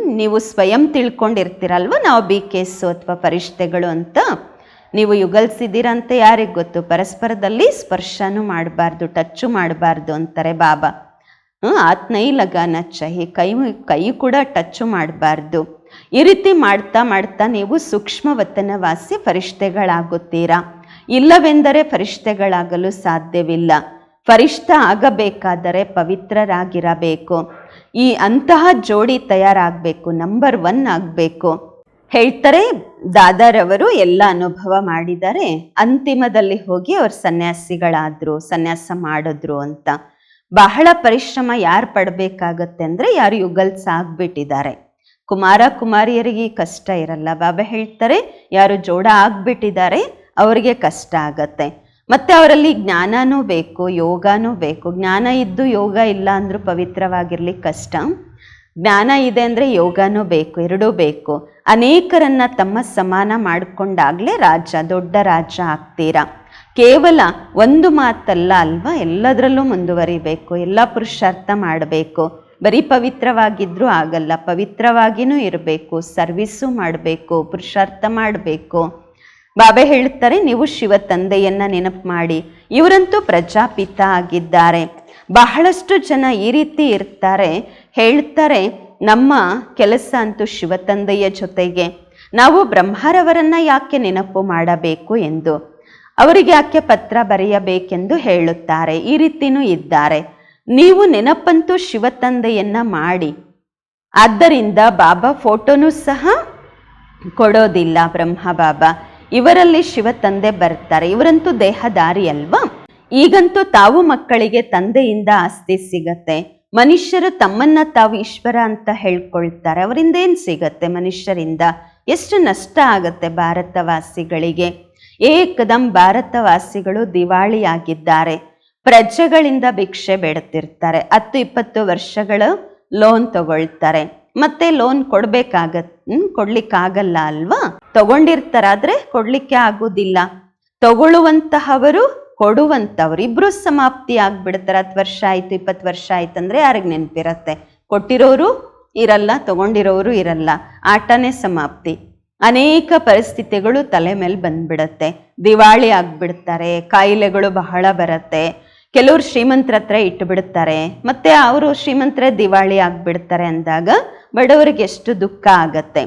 ನೀವು ಸ್ವಯಂ ತಿಳ್ಕೊಂಡಿರ್ತೀರಲ್ವ? ನಾವು ಬಿ ಕೇಸು ಅಥವಾ ಪರಿಷ್ಠೆಗಳು ಅಂತ. ನೀವು ಯುಗಲ್ಸಿದ್ದೀರಂತ ಯಾರಿಗೆ ಗೊತ್ತು? ಪರಸ್ಪರದಲ್ಲಿ ಸ್ಪರ್ಶನೂ ಮಾಡಬಾರ್ದು, ಟಚ್ಚು ಮಾಡಬಾರ್ದು ಅಂತಾರೆ ಬಾಬಾ. ಹ್ಞೂ ಆತ್ನೈ ಲಗಾನ ಚಹಿ ಕೈ ಕೈ ಕೂಡ ಟಚ್ಚು ಮಾಡಬಾರ್ದು. ಈ ರೀತಿ ಮಾಡ್ತಾ ಮಾಡ್ತಾ ನೀವು ಸೂಕ್ಷ್ಮ ವತನವಾಸಿ ಫರಿಷ್ಠೆಗಳಾಗುತ್ತೀರಾ ಇಲ್ಲವೆಂದರೆ ಫರಿಷ್ಠೆಗಳಾಗಲು ಸಾಧ್ಯವಿಲ್ಲ. ಫರಿಷ್ಠ ಆಗಬೇಕಾದರೆ ಪವಿತ್ರರಾಗಿರಬೇಕು. ಈ ಅಂತಹ ಜೋಡಿ ತಯಾರಾಗಬೇಕು, ನಂಬರ್ ಒನ್ ಆಗಬೇಕು. ಹೇಳ್ತಾರೆ ದಾದಾರವರು ಎಲ್ಲ ಅನುಭವ ಮಾಡಿದ್ದಾರೆ ಅಂತಿಮದಲ್ಲಿ ಹೋಗಿ ಅವ್ರು ಸನ್ಯಾಸಿಗಳಾದ್ರು, ಸನ್ಯಾಸ ಮಾಡಿದ್ರು ಅಂತ. ಬಹಳ ಪರಿಶ್ರಮ ಯಾರು ಪಡಬೇಕಾಗತ್ತೆ ಅಂದರೆ ಯಾರು ಯುಗಲ್ಸ್ ಆಗ್ಬಿಟ್ಟಿದ್ದಾರೆ. ಕುಮಾರ ಕುಮಾರಿಯರಿಗೆ ಕಷ್ಟ ಇರಲ್ಲ. ಬಾಬಾ ಹೇಳ್ತಾರೆ, ಯಾರು ಜೋಡ ಆಗ್ಬಿಟ್ಟಿದ್ದಾರೆ, ಅವರಿಗೆ ಕಷ್ಟ ಆಗತ್ತೆ. ಮತ್ತೆ ಅವರಲ್ಲಿ ಜ್ಞಾನನೂ ಬೇಕು, ಯೋಗನೂ ಬೇಕು. ಜ್ಞಾನ ಇದ್ದು ಯೋಗ ಇಲ್ಲ ಅಂದರೂ ಪವಿತ್ರವಾಗಿರ್ಲಿಕ್ಕೆ ಕಷ್ಟ. ಜ್ಞಾನ ಇದೆ ಅಂದರೆ ಯೋಗನೂ ಬೇಕು, ಎರಡೂ ಬೇಕು. ಅನೇಕರನ್ನ ತಮ್ಮ ಸಮಾನ ಮಾಡಿಕೊಂಡಾಗಲೇ ರಾಜ, ದೊಡ್ಡ ರಾಜ ಆಗ್ತೀರಾ? ಕೇವಲ ಒಂದು ಮಾತಲ್ಲ ಅಲ್ವಾ? ಎಲ್ಲದರಲ್ಲೂ ಮುಂದುವರಿಬೇಕು, ಎಲ್ಲ ಪುರುಷಾರ್ಥ ಮಾಡಬೇಕು. ಬರೀ ಪವಿತ್ರವಾಗಿದ್ದರೂ ಆಗಲ್ಲ. ಪವಿತ್ರವಾಗಿಯೂ ಇರಬೇಕು, ಸರ್ವಿಸ್ಸು ಮಾಡಬೇಕು, ಪುರುಷಾರ್ಥ ಮಾಡಬೇಕು. ಬಾಬೆ ಹೇಳ್ತಾರೆ, ನೀವು ಶಿವ ತಂದೆಯನ್ನು ನೆನಪು ಮಾಡಿ. ಇವರಂತೂ ಪ್ರಜಾಪಿತ ಆಗಿದ್ದಾರೆ. ಬಹಳಷ್ಟು ಜನ ಈ ರೀತಿ ಇರ್ತಾರೆ. ಹೇಳ್ತಾರೆ, ನಮ್ಮ ಕೆಲಸ ಅಂತೂ ಶಿವ ತಂದೆಯ ಜೊತೆಗೆ. ನಾವು ಬ್ರಹ್ಮರವರನ್ನ ಯಾಕೆ ನೆನಪು ಮಾಡಬೇಕು ಎಂದು. ಅವರಿಗೆ ಯಾಕೆ ಪತ್ರ ಬರೆಯಬೇಕೆಂದು ಹೇಳುತ್ತಾರೆ. ಈ ರೀತಿಯೂ ಇದ್ದಾರೆ. ನೀವು ನೆನಪಂತೂ ಶಿವತಂದೆಯನ್ನ ಮಾಡಿ. ಆದ್ದರಿಂದ ಬಾಬಾ ಫೋಟೋನೂ ಸಹ ಕೊಡೋದಿಲ್ಲ ಬ್ರಹ್ಮ ಬಾಬಾ. ಇವರಲ್ಲಿ ಶಿವ ತಂದೆ ಬರ್ತಾರೆ. ಇವರಂತೂ ದೇಹದಾರಿ ಅಲ್ವಾ? ಈಗಂತೂ ತಾವು ಮಕ್ಕಳಿಗೆ ತಂದೆಯಿಂದ ಆಸ್ತಿ ಸಿಗತ್ತೆ. ಮನುಷ್ಯರು ತಮ್ಮನ್ನ ತಾವು ಈಶ್ವರ ಅಂತ ಹೇಳ್ಕೊಳ್ತಾರೆ. ಅವರಿಂದ ಏನು ಸಿಗತ್ತೆ ಮನುಷ್ಯರಿಂದ? ಎಷ್ಟು ನಷ್ಟ ಆಗತ್ತೆ ಭಾರತವಾಸಿಗಳಿಗೆ? ಏಕದಂ ಭಾರತವಾಸಿಗಳು ದಿವಾಳಿಯಾಗಿದ್ದಾರೆ. ಪ್ರಜೆಗಳಿಂದ ಭಿಕ್ಷೆ ಬೇಡುತ್ತಿರ್ತಾರೆ. ಹತ್ತು, ಇಪ್ಪತ್ತು ವರ್ಷಗಳು ಲೋನ್ ತಗೊಳ್ತಾರೆ. ಮತ್ತೆ ಲೋನ್ ಕೊಡ್ಬೇಕಾಗತ್ ಕೊಡ್ಲಿಕ್ಕಾಗಲ್ಲ ಅಲ್ವಾ? ತಗೊಂಡಿರ್ತಾರಾದ್ರೆ ಕೊಡ್ಲಿಕ್ಕೆ ಆಗುದಿಲ್ಲ. ತಗೊಳ್ಳುವಂತಹವರು ಕೊಡುವಂಥವ್ರು ಇಬ್ರು ಸಮಾಪ್ತಿ ಆಗ್ಬಿಡ್ತಾರೆ. ಹತ್ತು ವರ್ಷ ಆಯ್ತು, ಇಪ್ಪತ್ತು ವರ್ಷ ಆಯ್ತಂದ್ರೆ ಯಾರಿಗೆ ನೆನಪಿರತ್ತೆ? ಕೊಟ್ಟಿರೋರು ಇರಲ್ಲ, ತಗೊಂಡಿರೋರು ಇರಲ್ಲ. ಆಟನೇ ಸಮಾಪ್ತಿ. ಅನೇಕ ಪರಿಸ್ಥಿತಿಗಳು ತಲೆ ಮೇಲೆ ಬಂದ್ಬಿಡತ್ತೆ. ದಿವಾಳಿ ಆಗ್ಬಿಡ್ತಾರೆ. ಕಾಯಿಲೆಗಳು ಬಹಳ ಬರುತ್ತೆ. ಕೆಲವರು ಶ್ರೀಮಂತರ ಹತ್ರ ಇಟ್ಟು ಬಿಡುತ್ತಾರೆ ಮತ್ತೆ ಅವರು ಶ್ರೀಮಂತರ ದಿವಾಳಿ ಆಗಿಬಿಡ್ತಾರೆ ಅಂದಾಗ ಬಡವರಿಗೆ ಎಷ್ಟು ದುಃಖ ಆಗತ್ತೆ.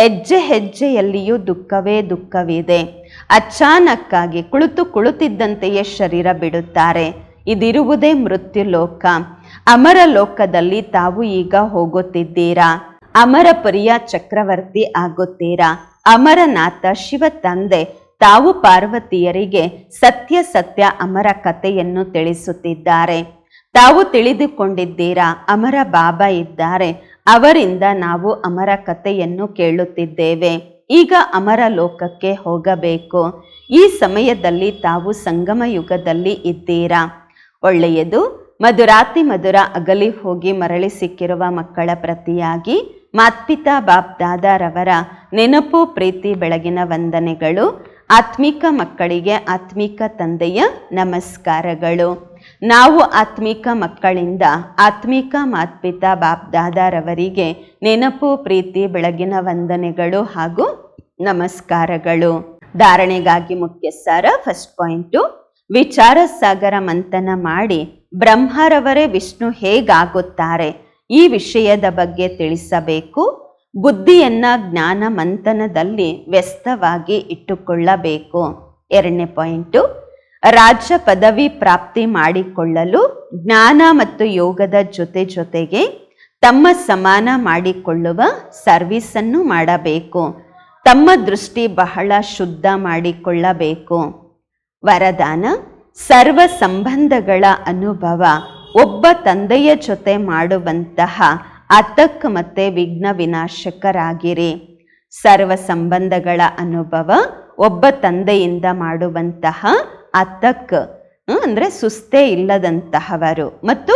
ಹೆಜ್ಜೆ ಹೆಜ್ಜೆಯಲ್ಲಿಯೂ ದುಃಖವೇ ದುಃಖವಿದೆ. ಅಚಾನಕ್ಕಾಗಿ ಕುಳಿತು ಕುಳಿತಿದ್ದಂತೆಯೇ ಶರೀರ ಬಿಡುತ್ತಾರೆ. ಇದಿರುವುದೇ ಮೃತ್ಯು ಲೋಕ ಅಮರ ಲೋಕದಲ್ಲಿ ತಾವು ಈಗ ಹೋಗುತ್ತಿದ್ದೀರಾ? ಅಮರ ಪರಿಯ ಚಕ್ರವರ್ತಿ ಆಗುತ್ತೀರಾ? ಅಮರನಾಥ ಶಿವ ತಂದೆ ತಾವು ಪಾರ್ವತಿಯರಿಗೆ ಸತ್ಯ ಸತ್ಯ ಅಮರ ಕಥೆಯನ್ನು ತಿಳಿಸುತ್ತಿದ್ದಾರೆ. ತಾವು ತಿಳಿದುಕೊಂಡಿದ್ದೀರಾ, ಅಮರ ಬಾಬಾ ಇದ್ದಾರೆ, ಅವರಿಂದ ನಾವು ಅಮರ ಕಥೆಯನ್ನು ಕೇಳುತ್ತಿದ್ದೇವೆ. ಈಗ ಅಮರ ಲೋಕಕ್ಕೆ ಹೋಗಬೇಕು. ಈ ಸಮಯದಲ್ಲಿ ತಾವು ಸಂಗಮ ಯುಗದಲ್ಲಿ ಇದ್ದೀರಾ? ಒಳ್ಳೆಯದು, ಮಧುರಾತಿ ಮಧುರ ಅಗಲಿ ಹೋಗಿ ಮರಳಿ ಸಿಕ್ಕಿರುವ ಮಕ್ಕಳ ಪ್ರತಿಯಾಗಿ ಮಾತ್ಪಿತಾ ಬಾಪ್ ದಾದಾರವರ ನೆನಪು, ಪ್ರೀತಿ, ಬೆಳಗಿನ ವಂದನೆಗಳು ಆತ್ಮಿಕ ಮಕ್ಕಳಿಗೆ ಆತ್ಮಿಕ ತಂದೆಯ ನಮಸ್ಕಾರಗಳು. ನಾವು ಆತ್ಮಿಕ ಮಕ್ಕಳಿಂದ ಆತ್ಮಿಕ ಮಾತ್ಪಿತಾ ಬಾಪ್ ದಾದಾರವರಿಗೆ ನೆನಪು, ಪ್ರೀತಿ, ಬೆಳಗಿನ ವಂದನೆಗಳು ಹಾಗೂ ನಮಸ್ಕಾರಗಳು. ಧಾರಣೆಗಾಗಿ ಮುಖ್ಯ ಸಾರ ಫಸ್ಟ್ ಪಾಯಿಂಟು ವಿಚಾರ ಸಾಗರ ಮಂಥನ ಮಾಡಿ ಬ್ರಹ್ಮರವರೇ ವಿಷ್ಣು ಹೇಗಾಗುತ್ತಾರೆ? ಈ ವಿಷಯದ ಬಗ್ಗೆ ತಿಳಿಸಬೇಕು. ಬುದ್ಧಿಯನ್ನ ಜ್ಞಾನ ಮಂಥನದಲ್ಲಿ ವ್ಯಸ್ತವಾಗಿ ಇಟ್ಟುಕೊಳ್ಳಬೇಕು. ಎರಡನೇ ಪಾಯಿಂಟು, ರಾಜ್ಯ ಪದವಿ ಪ್ರಾಪ್ತಿ ಮಾಡಿಕೊಳ್ಳಲು ಜ್ಞಾನ ಮತ್ತು ಯೋಗದ ಜೊತೆ ಜೊತೆಗೆ ತಮ್ಮ ಸಮಾನ ಮಾಡಿಕೊಳ್ಳುವ ಸರ್ವಿಸನ್ನು ಮಾಡಬೇಕು. ತಮ್ಮ ದೃಷ್ಟಿ ಬಹಳ ಶುದ್ಧ ಮಾಡಿಕೊಳ್ಳಬೇಕು. ವರದಾನ, ಸರ್ವ ಸಂಬಂಧಗಳ ಅನುಭವ, ಒಬ್ಬ ತಂದೆಯ ಜೊತೆ ಮಾಡುವಂತಹ ಅತಕ್ ಮತ್ತೆ ವಿಘ್ನ ವಿನಾಶಕರಾಗಿರಿ. ಸರ್ವ ಸಂಬಂಧಗಳ ಅನುಭವ ಒಬ್ಬ ತಂದೆಯಿಂದ ಮಾಡುವಂತಹ ಅಂದರೆ ಅಂದ್ರೆ ಸುಸ್ತೇ ಇಲ್ಲದಂತಹವರು ಮತ್ತು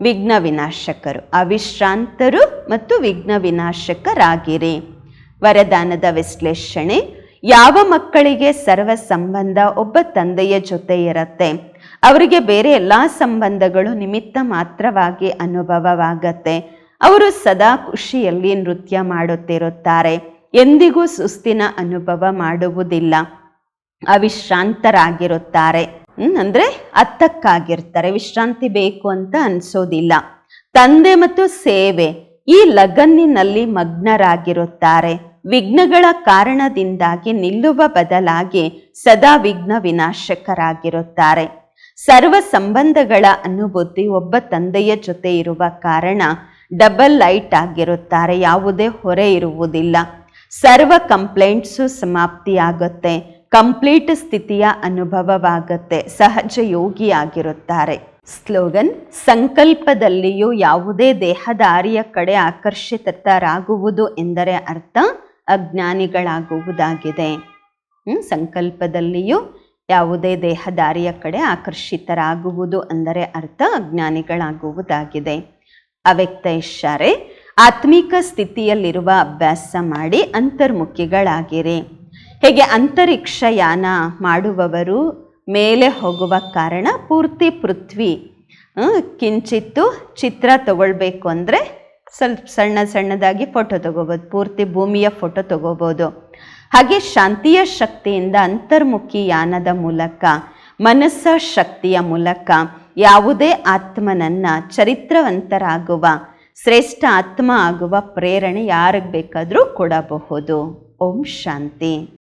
ವಿಘ್ನ ವಿನಾಶಕರು, ಅವಿಶ್ರಾಂತರು ಮತ್ತು ವಿಘ್ನ ವಿನಾಶಕರಾಗಿರಿ. ವರದಾನದ ವಿಶ್ಲೇಷಣೆ, ಯಾವ ಮಕ್ಕಳಿಗೆ ಸರ್ವ ಸಂಬಂಧ ಒಬ್ಬ ತಂದೆಯ ಜೊತೆ ಇರತ್ತೆ? ಅವರಿಗೆ ಬೇರೆ ಎಲ್ಲ ಸಂಬಂಧಗಳು ನಿಮಿತ್ತ ಮಾತ್ರವಾಗಿ ಅನುಭವವಾಗತ್ತೆ. ಅವರು ಸದಾ ಖುಷಿಯಲ್ಲಿ ನೃತ್ಯ ಮಾಡುತ್ತಿರುತ್ತಾರೆ. ಎಂದಿಗೂ ಸುಸ್ತಿನ ಅನುಭವ ಮಾಡುವುದಿಲ್ಲ. ಅವಿಶ್ರಾಂತರಾಗಿರುತ್ತಾರೆ. ಅಂದ್ರೆ ಅತ್ತಕ್ಕಾಗಿರ್ತಾರೆ ವಿಶ್ರಾಂತಿ ಬೇಕು ಅಂತ ಅನ್ಸೋದಿಲ್ಲ. ತಂದೆ ಮತ್ತು ಸೇವೆ ಈ ಲಗನ್ನಿನಲ್ಲಿ ಮಗ್ನರಾಗಿರುತ್ತಾರೆ. ವಿಘ್ನಗಳ ಕಾರಣದಿಂದಾಗಿ ನಿಲ್ಲುವ ಬದಲಾಗಿ ಸದಾ ವಿಘ್ನ ವಿನಾಶಕರಾಗಿರುತ್ತಾರೆ. ಸರ್ವ ಸಂಬಂಧಗಳ ಅನುಭೂತಿ ಒಬ್ಬ ತಂದೆಯ ಜೊತೆ ಇರುವ ಕಾರಣ ಡಬಲ್ ಲೈಟ್ ಆಗಿರುತ್ತಾರೆ. ಯಾವುದೇ ಹೊರೆ ಇರುವುದಿಲ್ಲ. ಸರ್ವ ಕಂಪ್ಲೇಂಟ್ಸು ಸಮಾಪ್ತಿಯಾಗುತ್ತೆ. ಕಂಪ್ಲೀಟ್ ಸ್ಥಿತಿಯ ಅನುಭವವಾಗುತ್ತೆ. ಸಹಜ ಯೋಗಿಯಾಗಿರುತ್ತಾರೆ. ಸ್ಲೋಗನ್, ಸಂಕಲ್ಪದಲ್ಲಿಯೂ ಯಾವುದೇ ದೇಹದಾರಿಯ ಕಡೆ ಆಕರ್ಷಿತರಾಗುವುದು ಎಂದರೆ ಅರ್ಥ ಅಜ್ಞಾನಿಗಳಾಗುವುದಾಗಿದೆ. ಸಂಕಲ್ಪದಲ್ಲಿಯೂ ಯಾವುದೇ ದೇಹದಾರಿಯ ಕಡೆ ಆಕರ್ಷಿತರಾಗುವುದು ಅಂದರೆ ಅರ್ಥ ಅಜ್ಞಾನಿಗಳಾಗುವುದಾಗಿದೆ. ಅವ್ಯಕ್ತ ಇಶಾರೆ ಆತ್ಮಿಕ ಸ್ಥಿತಿಯಲ್ಲಿರುವ ಅಭ್ಯಾಸ ಮಾಡಿ ಅಂತರ್ಮುಖಿಗಳಾಗಿರಿ. ಹೇಗೆ ಅಂತರಿಕ್ಷಯಾನ ಮಾಡುವವರು ಮೇಲೆ ಹೋಗುವ ಕಾರಣ ಪೂರ್ತಿ ಪೃಥ್ವಿ ಕಿಂಚಿತ್ತು ಚಿತ್ರ ತಗೊಳ್ಬೇಕು ಅಂದರೆ ಸ್ವಲ್ಪ ಸಣ್ಣ ಸಣ್ಣದಾಗಿ ಫೋಟೋ ತಗೋಬೋದು, ಪೂರ್ತಿ ಭೂಮಿಯ ಫೋಟೋ ತಗೋಬೋದು. ಹಾಗೆ ಶಾಂತಿಯ ಶಕ್ತಿಯಿಂದ ಅಂತರ್ಮುಖಿ ಯಾನದ ಮೂಲಕ, ಮನಸ್ಸ ಶಕ್ತಿಯ ಮೂಲಕ ಯಾವುದೇ ಆತ್ಮನನ್ನ ಚರಿತ್ರವಂತರಾಗುವ ಶ್ರೇಷ್ಠ ಆತ್ಮ ಆಗುವ ಪ್ರೇರಣೆ ಯಾರಿಗೆ ಬೇಕಾದರೂ ಕೊಡಬಹುದು. ಓಂ ಶಾಂತಿ.